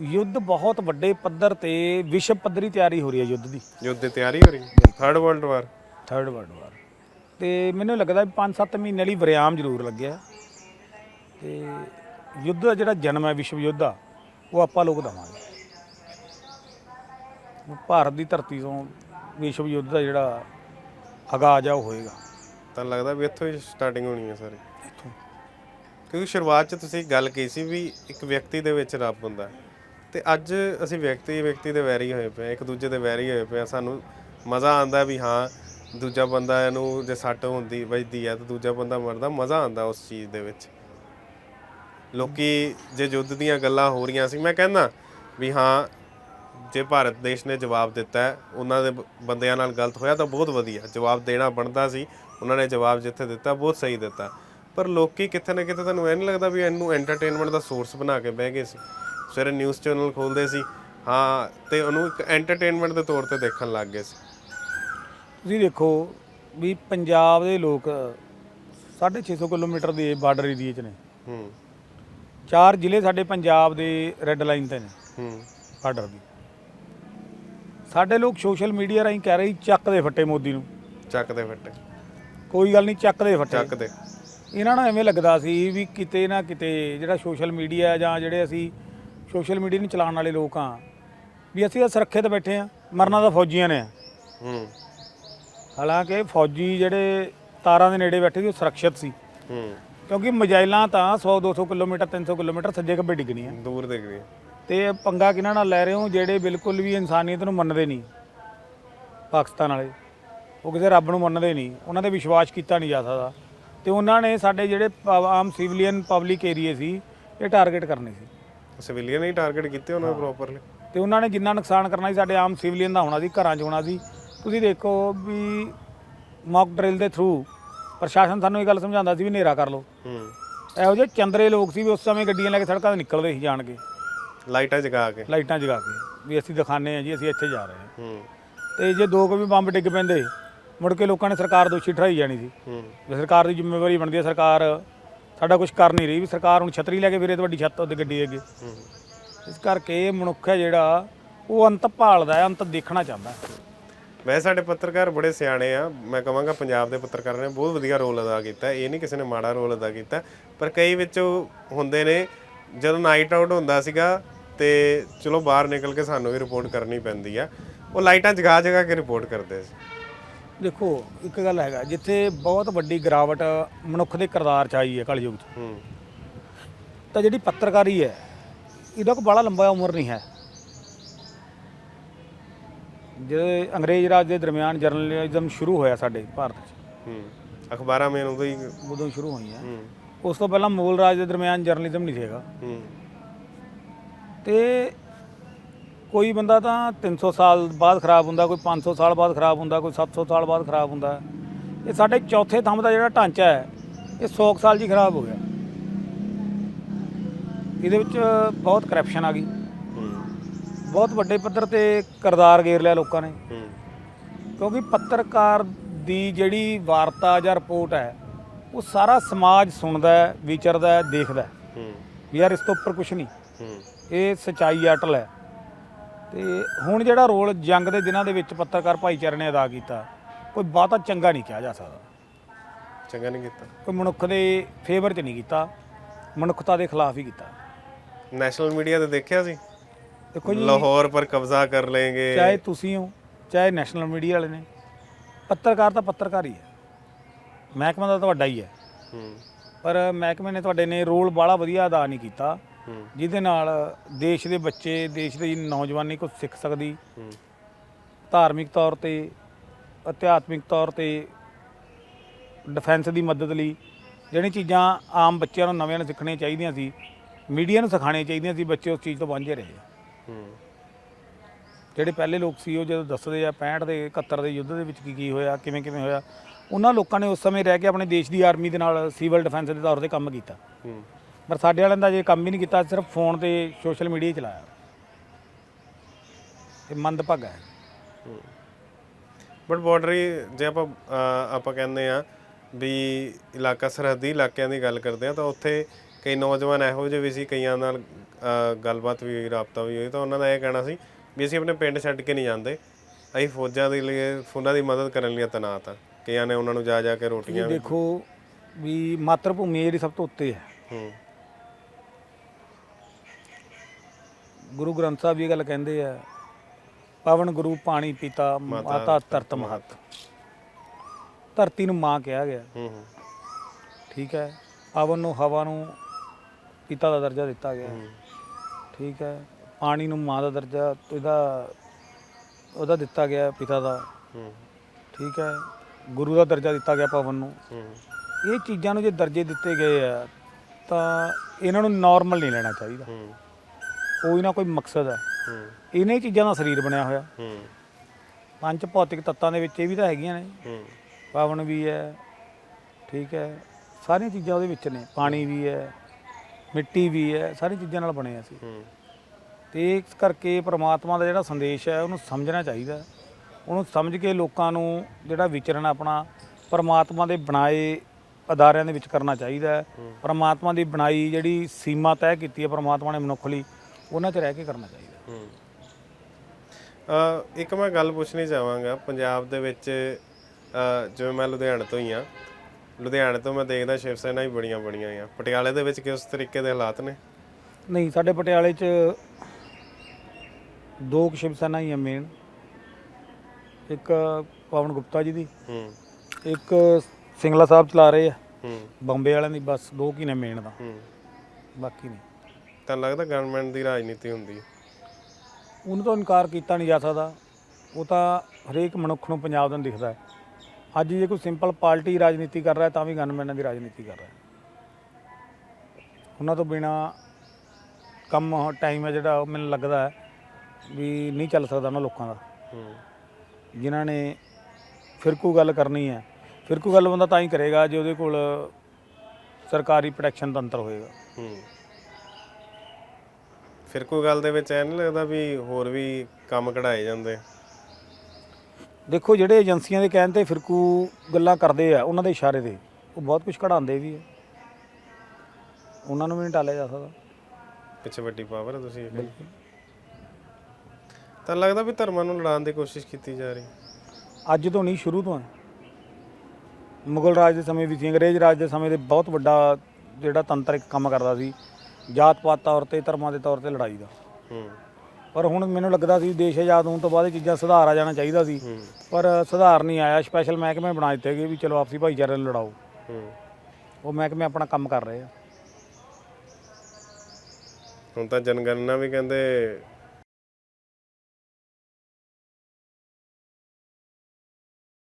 ਯੁੱਧ ਬਹੁਤ ਵੱਡੇ ਪੱਧਰ ਤੇ ਵਿਸ਼ਵ ਪੱਧਰੀ ਤਿਆਰੀ ਹੋ ਰਹੀ ਹੈ ਯੁੱਧ ਦੀ। ਯੁੱਧ ਦੀ ਤਿਆਰੀ ਹੋ ਰਹੀ third world war third world war ਤੇ ਮੈਨੂੰ ਲੱਗਦਾ ਵੀ 5-7 ਮਹੀਨੇ ਲਈ ਵਿਰਾਮ ਜ਼ਰੂਰ ਲੱਗਿਆ। ਤੇ ਯੁੱਧ ਦਾ ਜਿਹੜਾ ਜਨਮ ਹੈ ਵਿਸ਼ਵ ਯੁੱਧ ਦਾ ਉਹ ਆਪਾਂ ਲੋਕ ਦਵਾਂਗੇ। ਭਾਰਤ ਦੀ ਧਰਤੀ ਤੋਂ ਵਿਸ਼ਵ ਯੁੱਧ ਦਾ ਜਿਹੜਾ ਆਗਾਜ਼ ਆ ਉਹ ਹੋਏਗਾ। ਤਾਂ ਲੱਗਦਾ ਵੀ ਇੱਥੋਂ ਹੀ ਸਟਾਰਟਿੰਗ ਹੋਣੀ ਹੈ ਸਾਰੀ। ਕਿਉਂਕਿ ਸ਼ੁਰੂਆਤ 'ਚ ਤੁਸੀਂ ਗੱਲ ਕਹੀ ਸੀ ਵੀ ਇੱਕ ਵਿਅਕਤੀ ਦੇ ਵਿੱਚ ਰੱਬ ਹੁੰਦਾ ਹੈ। ਤੇ ਅੱਜ ਅਸੀਂ ਵਿਅਕਤੀ ਵਿਅਕਤੀ ਦੇ ਵੈਰੀ ਹੋਏ ਪਏ ਹਾਂ, ਇੱਕ ਦੂਜੇ ਦੇ ਵੈਰੀ ਹੋਏ ਪਏ ਹਾਂ। ਸਾਨੂੰ ਮਜ਼ਾ ਆਉਂਦਾ ਵੀ ਹਾਂ ਦੂਜਾ ਬੰਦਾ ਇਹਨੂੰ ਜੇ ਸੱਟ ਹੁੰਦੀ ਵੱਜਦੀ ਹੈ ਤਾਂ ਦੂਜਾ ਬੰਦਾ ਮਰਦਾ ਮਜ਼ਾ ਆਉਂਦਾ ਉਸ ਚੀਜ਼ ਦੇ ਵਿੱਚ। ਲੋਕੀ ਜੇ ਯੁੱਧ ਦੀਆਂ ਗੱਲਾਂ ਹੋ ਰਹੀਆਂ ਸੀ ਮੈਂ ਕਹਿੰਦਾ ਵੀ ਹਾਂ ਜੇ ਭਾਰਤ ਦੇਸ਼ ਨੇ ਜਵਾਬ ਦਿੱਤਾ ਉਹਨਾਂ ਦੇ ਬ- ਬੰਦਿਆਂ ਨਾਲ ਗਲਤ ਹੋਇਆ ਤਾਂ ਬਹੁਤ ਵਧੀਆ। ਜਵਾਬ ਦੇਣਾ ਬਣਦਾ ਸੀ ਉਹਨਾਂ ਨੇ ਜਵਾਬ ਜਿੱਥੇ ਦਿੱਤਾ ਬਹੁਤ ਸਹੀ ਦਿੱਤਾ। ਪਰ ਲੋਕੀ ਕਿਤੇ ਨਾ ਕਿਤੇ ਤੁਹਾਨੂੰ ਇਹ ਨਹੀਂ ਲੱਗਦਾ ਵੀ ਇਹਨੂੰ ਐਂਟਰਟੇਨਮੈਂਟ ਦਾ ਸੋਰਸ ਬਣਾ ਕੇ ਬਹਿ ਗਏ ਸੀ। ਸਵੇਰੇ ਨਿਊਜ਼ ਚੈਨਲ ਖੋਲਦੇ ਸੀ। ਹਾਂ ਤੇ ਉਹਨੂੰ ਇੱਕ ਐਂਟਰਟੇਨਮੈਂਟ ਦੇ ਤੌਰ ਤੇ ਦੇਖਣ ਲੱਗ ਗਏ ਸੀ। ਤੁਸੀਂ ਦੇਖੋ ਵੀ ਪੰਜਾਬ ਦੇ ਲੋਕ 650 ਕਿਲੋਮੀਟਰ ਦੇ ਬਾਰਡਰ ਏਰੀਏ 'ਚ ਨੇ। ਹੂੰ। ਚਾਰ ਜ਼ਿਲ੍ਹੇ ਸਾਡੇ ਪੰਜਾਬ ਦੇ ਰੈੱਡ ਲਾਈਨ ਤੇ ਨੇ ਹੂੰ। ਬਾਰਡਰ ਦੀ। ਸਾਡੇ ਲੋਕ ਸੋਸ਼ਲ ਮੀਡੀਆ ਰਾਹੀਂ ਕਹਿ ਰਹੇ ਚੱਕ ਦੇ ਫੱਟੇ ਮੋਦੀ ਨੂੰ। ਚੱਕ ਦੇ ਫੱਟੇ। ਕੋਈ ਗੱਲ ਨਹੀਂ ਚੱਕ ਦੇ ਫੱਟੇ। ਚੱਕ ਦੇ। ਇਹਨਾਂ ਨੂੰ ਐਵੇਂ ਲੱਗਦਾ ਸੀ ਵੀ ਕਿਤੇ ਨਾ ਕਿਤੇ ਜਿਹੜਾ ਸੋਸ਼ਲ ਮੀਡੀਆ ਜਾਂ ਜਿਹੜੇ ਅਸੀਂ ਸੋਸ਼ਲ ਮੀਡੀਆ ਨੂੰ ਚਲਾਉਣ ਵਾਲੇ ਲੋਕ ਆ। ਵੀ ਅਸੀਂ ਤਾਂ ਸੁਰੱਖਿਅਤ ਬੈਠੇ ਆ ਮਰਨਾ ਤਾਂ ਫੌਜੀਆਂ ਨੇ ਆ। ਹੂੰ। ਹਾਲਾਂਕਿ ਫੌਜੀ ਜਿਹੜੇ ਤਾਰਾਂ ਦੇ ਨੇੜੇ ਬੈਠੇ ਸੀ ਉਹ ਸੁਰੱਖਿਅਤ ਸੀ। ਹੂੰ। ਕਿਉਂਕਿ ਮਜਾਇਲਾਂ ਤਾਂ 100 200 ਕਿਲੋਮੀਟਰ 300 ਕਿਲੋਮੀਟਰ ਸੱਜੇ ਖੱਬੇ ਡਿੱਗਣੀਆਂ। ਦੂਰ ਦੇਖ ਰਹੀ ਤੇ ਪੰਗਾ ਕਿਹਨਾਂ ਨਾਲ ਲੈ ਰਹੇ ਹੋ ਜਿਹੜੇ ਬਿਲਕੁਲ ਵੀ ਇਨਸਾਨੀਅਤ ਨੂੰ ਮੰਨਦੇ ਨਹੀਂ? ਪਾਕਿਸਤਾਨ ਵਾਲੇ। ਉਹ ਕਿਸੇ ਰੱਬ ਨੂੰ ਮੰਨਦੇ ਨਹੀਂ। ਉਹਨਾਂ ਤੇ ਵਿਸ਼ਵਾਸ ਕੀਤਾ ਨਹੀਂ ਜਾ ਸਕਦਾ। ਤੇ ਉਹਨਾਂ ਨੇ ਸਾਡੇ ਜਿਹੜੇ ਆਮ ਸਿਵਲੀਅਨ ਪਬਲਿਕ ਏਰੀਏ ਸੀ ਇਹ ਟਾਰਗੇਟ ਕਰਨੇ ਸੀ। ਸਿਵਲੀਅਨ ਹੀ ਟਾਰਗੇਟ ਕੀਤੇ ਉਹਨਾਂ ਪ੍ਰੋਪਰਲੀ ਤੇ ਉਹਨਾਂ ਨੇ ਜਿੰਨਾ ਨੁਕਸਾਨ ਕਰਨਾ ਸੀ ਸਾਡੇ ਆਮ ਸਿਵਲੀਅਨ ਦਾ ਹੋਣਾ ਸੀ ਘਰਾਂ 'ਚ ਹੋਣਾ ਸੀ। ਤੁਸੀਂ ਦੇਖੋ ਵੀ ਮੌਕ ਡਰਿਲ ਦੇ ਥਰੂ ਪ੍ਰਸ਼ਾਸਨ ਸਾਨੂੰ ਇਹ ਗੱਲ ਸਮਝਾਉਂਦਾ ਸੀ ਵੀ ਹਨੇਰਾ ਕਰ ਲਓ। ਹੂੰ। ਇਹੋ ਜਿਹੇ ਚੰਦਰੇ ਲੋਕ ਸੀ ਵੀ ਉਸ ਸਮੇਂ ਗੱਡੀਆਂ ਲੈ ਕੇ ਸੜਕਾਂ ਤੇ ਨਿਕਲਦੇ ਸੀ ਜਾਣ ਕੇ। ਲਾਈਟਾਂ ਜਗਾ ਕੇ। ਲਾਈਟਾਂ ਜਗਾ ਕੇ ਵੀ ਅਸੀਂ ਦਿਖਾਣੇ ਆ ਜੀ ਅਸੀਂ ਇੱਥੇ ਜਾ ਰਹੇ ਹਾਂ। ਹੂੰ। ਤੇ ਜੇ ਦੋ ਕੁ ਵੀ ਬੰਬ ਡਿੱਗ ਪੈਂਦੇ ਮੁੜ ਕੇ ਲੋਕਾਂ ਨੇ ਸਰਕਾਰ ਦੋਸ਼ੀ ਠਹਿਰਾਈ ਜਾਣੀ ਸੀ। ਹੂੰ। ਵੀ ਸਰਕਾਰ ਦੀ ਜ਼ਿੰਮੇਵਾਰੀ ਬਣਦੀ ਹੈ ਸਰਕਾਰ ਸਾਡਾ ਕੁਝ ਕਰ ਨਹੀਂ ਰਹੀ ਵੀ ਸਰਕਾਰ ਹੁਣ ਛਤਰੀ ਲੈ ਕੇ ਫਿਰੇ ਤੁਹਾਡੀ ਛੱਤ ਉੱਤੇ ਗੱਡੀ ਅੱਗੇ। ਇਸ ਕਰਕੇ ਇਹ ਮਨੁੱਖ ਹੈ ਜਿਹੜਾ ਉਹ ਅੰਤ ਭਾਲਦਾ ਹੈ ਅੰਤ ਦੇਖਣਾ ਚਾਹੁੰਦਾ ਹੈ। ਵੈਸੇ ਸਾਡੇ ਪੱਤਰਕਾਰ ਬੜੇ ਸਿਆਣੇ ਆ। ਮੈਂ ਕਹਾਂਗਾ ਪੰਜਾਬ ਦੇ ਪੱਤਰਕਾਰਾਂ ਨੇ ਬਹੁਤ ਵਧੀਆ ਰੋਲ ਅਦਾ ਕੀਤਾ। ਇਹ ਨਹੀਂ ਕਿਸੇ ਨੇ ਮਾੜਾ ਰੋਲ ਅਦਾ ਕੀਤਾ। ਪਰ ਕਈ ਵਿੱਚ ਹੁੰਦੇ ਨੇ ਜਦੋਂ ਨਾਈਟ ਆਊਟ ਹੁੰਦਾ ਸੀਗਾ ਤੇ ਚਲੋ ਬਾਹਰ ਨਿਕਲ ਕੇ ਸਾਨੂੰ ਵੀ ਰਿਪੋਰਟ ਕਰਨੀ ਪੈਂਦੀ ਆ। ਉਹ ਲਾਈਟਾਂ ਜਗਾ ਜਗਾ ਕੇ ਰਿਪੋਰਟ ਕਰਦੇ ਸੀ। ਦੇਖੋ ਇੱਕ ਗੱਲ ਹੈਗਾ ਜਿੱਥੇ ਬਹੁਤ ਵੱਡੀ ਗਿਰਾਵਟ ਮਨੁੱਖ ਦੇ ਕਿਰਦਾਰ ਚ ਆਈ ਹੈ ਕਲਯੁਗ ਚ। ਹੂੰ। ਤਾਂ ਜਿਹੜੀ ਪੱਤਰਕਾਰੀ ਹੈ ਇਹਦਾ ਕੋਈ ਬੜਾ ਲੰਬਾ ਉਮਰ ਨਹੀਂ ਹੈ। ਜੇ ਅੰਗਰੇਜ਼ ਰਾਜ ਦੇ ਦਰਮਿਆਨ ਜਰਨਲਿਜ਼ਮ ਸ਼ੁਰੂ ਹੋਇਆ ਸਾਡੇ ਭਾਰਤ 'ਚ ਹੂੰ। ਅਖਬਾਰਾਂ ਮੇਂ ਉਦੋਂ ਹੀ ਉਦੋਂ ਸ਼ੁਰੂ ਹੋਈਆਂ ਹੂੰ। ਉਸ ਤੋਂ ਪਹਿਲਾਂ ਮੁਗਲ ਰਾਜ ਦੇ ਦਰਮਿਆਨ ਜਰਨਲਿਜ਼ਮ ਨਹੀਂ ਸੀਗਾ। ਹੂੰ। ਤੇ ਕੋਈ ਬੰਦਾ ਤਾਂ 300 ਸਾਲ ਬਾਅਦ ਖਰਾਬ ਹੁੰਦਾ ਕੋਈ 500 ਸਾਲ ਬਾਅਦ ਖਰਾਬ ਹੁੰਦਾ ਕੋਈ 700 ਸਾਲ ਬਾਅਦ ਖਰਾਬ ਹੁੰਦਾ। ਇਹ ਸਾਡੇ ਚੌਥੇ ਥੰਮ ਦਾ ਜਿਹੜਾ ਢਾਂਚਾ ਹੈ ਇਹ 100 ਕੁ ਸਾਲ ਜੀ ਖਰਾਬ ਹੋ ਗਿਆ। ਇਹਦੇ ਵਿੱਚ ਬਹੁਤ ਕਰਪਸ਼ਨ ਆ ਗਈ। ਬਹੁਤ ਵੱਡੇ ਪੱਧਰ ਤੇ ਕਰਦਾਰ ਗੇਰ ਲਿਆ ਲੋਕਾਂ ਨੇ। ਕਿਉਂਕਿ ਪੱਤਰਕਾਰ ਦੀ ਜਿਹੜੀ ਵਾਰਤਾ ਜਾਂ ਰਿਪੋਰਟ ਹੈ ਉਹ ਸਾਰਾ ਸਮਾਜ ਸੁਣਦਾ ਹੈ ਵਿਚਰਦਾ ਹੈ ਦੇਖਦਾ ਹੈ। ਵੀ ਯਾਰ ਇਸ ਤੋਂ ਉੱਪਰ ਕੁਝ ਨਹੀਂ। ਇਹ ਸਚਾਈ ਅਟਲ ਹੈ। ਤੇ ਹੁਣ ਜਿਹੜਾ ਰੋਲ ਜੰਗ ਦੇ ਦਿਨਾਂ ਦੇ ਵਿੱਚ ਪੱਤਰਕਾਰ ਭਾਈਚਾਰੇ ਨੇ ਅਦਾ ਕੀਤਾ ਕੋਈ ਬਹੁਤਾ ਚੰਗਾ ਨਹੀਂ ਕਿਹਾ ਜਾ ਸਕਦਾ। ਚੰਗਾ ਨਹੀਂ ਕੀਤਾ। ਕੋਈ ਮਨੁੱਖ ਦੇ ਫੇਵਰ 'ਚ ਨਹੀਂ ਕੀਤਾ ਮਨੁੱਖਤਾ ਦੇ ਖਿਲਾਫ ਹੀ ਕੀਤਾ। ਨੈਸ਼ਨਲ ਮੀਡੀਆ ਤੇ ਦੇਖਿਆ ਸੀ? ਦੇਖੋ ਜੀ। ਲਾਹੌਰ ਪਰ ਕਬਜ਼ਾ ਕਰ ਲੇਂਗੇ ਚਾਹੇ ਤੁਸੀਂ ਹੋ ਚਾਹੇ ਨੈਸ਼ਨਲ ਮੀਡੀਆ ਵਾਲੇ ਨੇ। ਪੱਤਰਕਾਰ ਤਾਂ ਪੱਤਰਕਾਰ ਹੀ ਹੈ। ਮਹਿਕਮਾ ਦਾ ਤੁਹਾਡਾ ਹੀ ਹੈ। ਪਰ ਮਹਿਕਮੇ ਨੇ ਤੁਹਾਡੇ ਨੇ ਰੋਲ ਬਾਲਾ ਵਧੀਆ ਅਦਾ ਨਹੀਂ ਕੀਤਾ। ਜਿਹਦੇ ਨਾਲ ਦੇਸ਼ ਦੇ ਬੱਚੇ, ਦੇਸ਼ ਦੀ ਨੌਜਵਾਨੀ ਕੁਝ ਸਿੱਖ ਸਕਦੀ। ਧਾਰਮਿਕ ਤੌਰ ਤੇ, ਅਧਿਆਤਮਿਕ ਤੌਰ ਤੇ ਡਿਫੈਂਸ ਦੀ ਮਦਦ ਲਈ ਜਿਹੜੀਆਂ ਚੀਜ਼ਾਂ ਆਮ ਬੱਚਿਆਂ ਨੂੰ ਨਵਿਆਂ ਨੂੰ ਸਿੱਖਣੀਆਂ ਚਾਹੀਦੀਆਂ ਸੀ ਮੀਡੀਆ ਨੂੰ ਸਿਖਾਉਣੀਆਂ ਚਾਹੀਦੀਆਂ ਸੀ, ਬੱਚੇ ਉਸ ਚੀਜ਼ ਤੋਂ ਵਾਂਝੇ ਰਹੇ। ਹੂੰ ਜਿਹੜੇ ਪਹਿਲੇ ਲੋਕ ਸੀ, ਉਹ ਜਦੋਂ ਦੱਸਦੇ ਆ 65 ਦੇ 71 ਦੇ ਯੁੱਧ ਦੇ ਵਿੱਚ ਕੀ ਕੀ ਹੋਇਆ ਕਿਵੇਂ ਕਿਵੇਂ ਹੋਇਆ, ਉਹਨਾਂ ਲੋਕਾਂ ਨੇ ਉਸ ਸਮੇਂ ਰਹਿ ਕੇ ਆਪਣੇ ਦੇਸ਼ ਦੀ ਆਰਮੀ ਦੇ ਨਾਲ ਸਿਵਲ ਡਿਫੈਂਸ ਦੇ ਤੌਰ ਤੇ ਕੰਮ ਕੀਤਾ। ਪਰ ਸਾਡੇ ਵਾਲਿਆਂ ਦਾ ਜੇ ਕੰਮ ਹੀ ਨਹੀਂ ਕੀਤਾ ਸਿਰਫ ਫੋਨ ਤੇ ਸੋਸ਼ਲ ਮੀਡੀਆ ਚਲਾਇਆ। ਇਹ ਮੰਦਭਾਗਾ ਹੈ। ਬਟ ਬਾਰਡਰ ਜੇ ਆਪਾਂ ਅਹ, ਆਪਾਂ ਕਹਿੰਦੇ ਆ ਵੀ ਇਲਾਕਾ ਸਰਹੱਦੀ ਇਲਾਕਿਆਂ ਦੀ ਗੱਲ ਕਰਦੇ ਆ ਤਾਂ ਉੱਥੇ ਕਈ ਨੌਜਵਾਨ ਇਹੋ ਜਿਹੇ ਵੀ ਸੀ ਕਈਆਂ ਨਾਲ ਗੱਲਬਾਤ ਵੀ ਹੋਈ ਰਾਬਤਾ ਵੀ ਹੋਈ ਤਾਂ ਉਹਨਾਂ ਦਾ ਇਹ ਕਹਿਣਾ ਸੀ ਵੀ ਅਸੀਂ ਆਪਣੇ ਪਿੰਡ ਛੱਡ ਕੇ ਨਹੀਂ ਜਾਂਦੇ। ਅਸੀਂ ਫੌਜਾਂ ਦੇ ਲਈ ਉਹਨਾਂ ਦੀ ਮਦਦ ਕਰਨ ਲਈ ਤੈਨਾਤ ਆ ਕਈਆਂ ਨੇ ਉਹਨਾਂ ਨੂੰ ਜਾ ਜਾ ਕੇ ਰੋਟੀਆਂ ਵੀ ਦੇਖੋ ਵੀ ਮਾਤਰ ਭੂਮੀ ਜਿਹੜੀ ਸਭ ਤੋਂ ਉੱਤੇ ਹੈ। ਹੂੰ। ਗੁਰੂ ਗ੍ਰੰਥ ਸਾਹਿਬ ਵੀ ਇਹ ਗੱਲ ਕਹਿੰਦੇ ਆ ਪਵਨ ਗੁਰੂ ਪਾਣੀ ਪਿਤਾ ਮਾਤਾ ਧਰਤ ਮਹਤ। ਧਰਤੀ ਨੂੰ ਮਾਂ ਕਿਹਾ ਗਿਆ। ਹੂੰ ਹੂੰ। ਠੀਕ ਹੈ ਪਵਨ ਨੂੰ ਹਵਾ ਨੂੰ ਪਿਤਾ ਦਾ ਦਰਜਾ ਦਿੱਤਾ ਗਿਆ। ਠੀਕ ਹੈ ਪਾਣੀ ਨੂੰ ਮਾਂ ਦਾ ਦਰਜਾ ਇਹਦਾ ਉਹਦਾ ਦਿੱਤਾ ਗਿਆ ਪਿਤਾ ਦਾ। ਹੂੰ। ਠੀਕ ਹੈ ਗੁਰੂ ਦਾ ਦਰਜਾ ਦਿੱਤਾ ਗਿਆ ਪਵਨ ਨੂੰ। ਇਹ ਚੀਜ਼ਾਂ ਨੂੰ ਜੇ ਦਰਜੇ ਦਿੱਤੇ ਗਏ ਆ ਤਾਂ ਇਹਨਾਂ ਨੂੰ ਨਾਰਮਲ ਨਹੀਂ ਲੈਣਾ ਚਾਹੀਦਾ। ਹੂੰ। ਕੋਈ ਨਾ ਕੋਈ ਮਕਸਦ ਹੈ। ਇਹਨਾਂ ਚੀਜ਼ਾਂ ਦਾ ਸਰੀਰ ਬਣਿਆ ਹੋਇਆ। ਹੂੰ ਪੰਜ ਭੌਤਿਕ ਤੱਤਾਂ ਦੇ ਵਿੱਚ ਇਹ ਵੀ ਤਾਂ ਹੈਗੀਆਂ ਨੇ। ਹੂੰ ਪਵਨ ਵੀ ਹੈ ਠੀਕ ਹੈ। ਸਾਰੀਆਂ ਚੀਜ਼ਾਂ ਉਹਦੇ ਵਿੱਚ ਨੇ। ਪਾਣੀ ਵੀ ਹੈ ਮਿੱਟੀ ਵੀ ਹੈ ਸਾਰੀਆਂ ਚੀਜ਼ਾਂ ਨਾਲ ਬਣੇ ਅਸੀਂ ਹੂੰ ਤੇ ਇਸ ਕਰਕੇ ਪ੍ਰਮਾਤਮਾ ਦਾ ਜਿਹੜਾ ਸੰਦੇਸ਼ ਹੈ ਉਹਨੂੰ ਸਮਝਣਾ ਚਾਹੀਦਾ। ਉਹਨੂੰ ਸਮਝ ਕੇ ਲੋਕਾਂ ਨੂੰ ਜਿਹੜਾ ਵਿਚਰਨ ਆਪਣਾ ਪ੍ਰਮਾਤਮਾ ਦੇ ਬਣਾਏ ਅਦਾਰਿਆਂ ਦੇ ਵਿੱਚ ਕਰਨਾ ਚਾਹੀਦਾ ਹੈ। ਪ੍ਰਮਾਤਮਾ ਦੀ ਬਣਾਈ ਜਿਹੜੀ ਸੀਮਾ ਤੈਅ ਕੀਤੀ ਹੈ ਪ੍ਰਮਾਤਮਾ ਨੇ ਮਨੁੱਖ ਲਈ ਉਹਨਾਂ 'ਚ ਰਹਿ ਕੇ ਕਰਨਾ ਚਾਹੀਦਾ। ਹੂੰ। ਅ ਇੱਕ ਮੈਂ ਗੱਲ ਪੁੱਛਣੀ ਚਾਹਾਂਗਾ ਪੰਜਾਬ ਦੇ ਵਿੱਚ ਅ, ਜਿਵੇਂ ਮੈਂ ਲੁਧਿਆਣੇ ਤੋਂ ਹੀ ਆ ਲੁਧਿਆਣੇ ਤੋਂ ਮੈਂ ਦੇਖਦਾ ਸ਼ਿਵ ਸੈਨਾ ਹੀ ਬੜੀਆਂ ਬੜੀਆਂ ਆ ਪਟਿਆਲੇ ਦੇ ਵਿੱਚ ਕਿਸ ਤਰੀਕੇ ਦੇ ਹਾਲਾਤ ਨੇ? ਨਹੀਂ ਸਾਡੇ ਪਟਿਆਲੇ 'ਚ ਦੋ ਕੁ ਸ਼ਿਵ ਸੈਨਾ ਹੀ ਆ ਮੇਨ ਇੱਕ ਪਵਨ ਗੁਪਤਾ ਜੀ ਦੀ ਹੂੰ। ਇੱਕ ਸਿੰਗਲਾ ਸਾਹਿਬ ਚਲਾ ਰਹੇ ਆ। ਹੂੰ। ਬੰਬੇ ਵਾਲਿਆਂ ਦੀ ਬਸ ਦੋ ਕੀ ਨੇ ਮੇਨ ਦਾ ਹੂੰ। ਬਾਕੀ ਨਹੀਂ। ਤਾਂ ਲੱਗਦਾ ਗਵਰਨਮੈਂਟ ਦੀ ਰਾਜਨੀਤੀ ਹੁੰਦੀ ਉਹਨੂੰ ਤਾਂ ਇਨਕਾਰ ਕੀਤਾ ਨਹੀਂ ਜਾ ਸਕਦਾ। ਉਹ ਤਾਂ ਹਰੇਕ ਮਨੁੱਖ ਨੂੰ ਪੰਜਾਬ ਦਾ ਦਿਖਦਾ ਹੈ। ਅੱਜ ਜੇ ਕੋਈ ਸਿੰਪਲ ਪਾਰਟੀ ਰਾਜਨੀਤੀ ਕਰ ਰਿਹਾ ਤਾਂ ਵੀ ਗਨਮੈਨਾਂ ਦੀ ਰਾਜਨੀਤੀ ਕਰ ਰਿਹਾ ਉਹਨਾਂ ਤੋਂ ਬਿਨਾ ਕੰਮ ਟਾਈਮ ਹੈ ਜਿਹੜਾ ਉਹ ਮੈਨੂੰ ਲੱਗਦਾ ਹੈ ਵੀ ਨਹੀਂ ਚੱਲ ਸਕਦਾ ਉਹਨਾਂ ਲੋਕਾਂ ਦਾ। ਹੂੰ। ਜਿਨ੍ਹਾਂ ਨੇ ਫਿਰਕੂ ਗੱਲ ਕਰਨੀ ਹੈ ਫਿਰਕੂ ਗੱਲ ਬੰਦਾ ਤਾਂ ਹੀ ਕਰੇਗਾ ਜੇ ਉਹਦੇ ਕੋਲ ਸਰਕਾਰੀ ਪ੍ਰੋਟੈਕਸ਼ਨ ਤੰਤਰ ਹੋਏਗਾ। ਹੂੰ। ਫਿਰ ਕੋਈ ਗੱਲ ਦੇ ਵਿੱਚ ਐ ਨਹੀਂ ਲੱਗਦਾ ਵੀ ਹੋਰ ਵੀ ਕੰਮ ਕਢਾਏ ਜਾਂਦੇ। ਦੇਖੋ ਜਿਹੜੇ ਏਜੰਸੀਆਂ ਦੇ ਕਹਿਣ ਤੇ ਫਿਰਕੂ ਗੱਲਾਂ ਕਰਦੇ ਆ ਉਹਨਾਂ ਦੇ ਇਸ਼ਾਰੇ ਤੇ। ਉਹ ਬਹੁਤ ਕੁਝ ਕਢਾਉਂਦੇ ਵੀ ਆ। ਉਹਨਾਂ ਨੂੰ ਵੀ ਨਹੀਂ ਟਾਲਿਆ ਜਾ ਸਕਦਾ। ਪਿੱਛੇ ਵੱਡੀ ਪਾਵਰ ਹੈ ਤੁਸੀਂ। ਇਹ ਕਹਿੰਦੇ। ਤਾਂ ਲੱਗਦਾ ਵੀ ਧਰਮਾਂ ਨੂੰ ਲੜਾਉਣ ਦੀ ਕੋਸ਼ਿਸ਼ ਕੀਤੀ ਜਾ ਰਹੀ। ਅੱਜ ਤੋਂ ਨਹੀਂ ਸ਼ੁਰੂ ਤੋਂ ਹੈ ਮੁਗਲ ਰਾਜ ਦੇ ਸਮੇਂ ਵਿੱਚ ਅੰਗਰੇਜ਼ ਰਾਜ ਦੇ ਸਮੇਂ ਦੇ ਬਹੁਤ ਵੱਡਾ ਜਿਹੜਾ ਤੰਤਰ ਇੱਕ ਕੰਮ ਕਰਦਾ ਸੀ। ਜਾਤ ਪਾਤ ਤੌਰ ਤੇ ਧਰਮਾਂ ਦੇ ਤੌਰ ਤੇ ਲੜਾਈ ਦਾ। ਹੂੰ। ਪਰ ਹੁਣ ਮੈਨੂੰ ਲੱਗਦਾ ਸੀ ਦੇਸ਼ ਆਜ਼ਾਦ ਹੋਣ ਤੋਂ ਬਾਅਦ ਇਹ ਚੀਜ਼ਾਂ ਸੁਧਾਰ ਆ ਜਾਣਾ ਚਾਹੀਦਾ ਸੀ। ਪਰ ਸੁਧਾਰ ਨਹੀਂ ਆਇਆ। ਸਪੈਸ਼ਲ ਮਹਿਕਮੇ ਬਣਾ ਦਿੱਤੇ ਗਏ ਵੀ ਚਲੋ ਆਪਸੀ ਭਾਈਚਾਰੇ ਨੂੰ ਲੜਾਓ। ਹੂੰ। ਉਹ ਮਹਿਕਮੇ ਆਪਣਾ ਕੰਮ ਕਰ ਰਹੇ ਆ। ਹੁਣ ਤਾਂ ਜਨਗਣਨਾ ਵੀ ਕਹਿੰਦੇ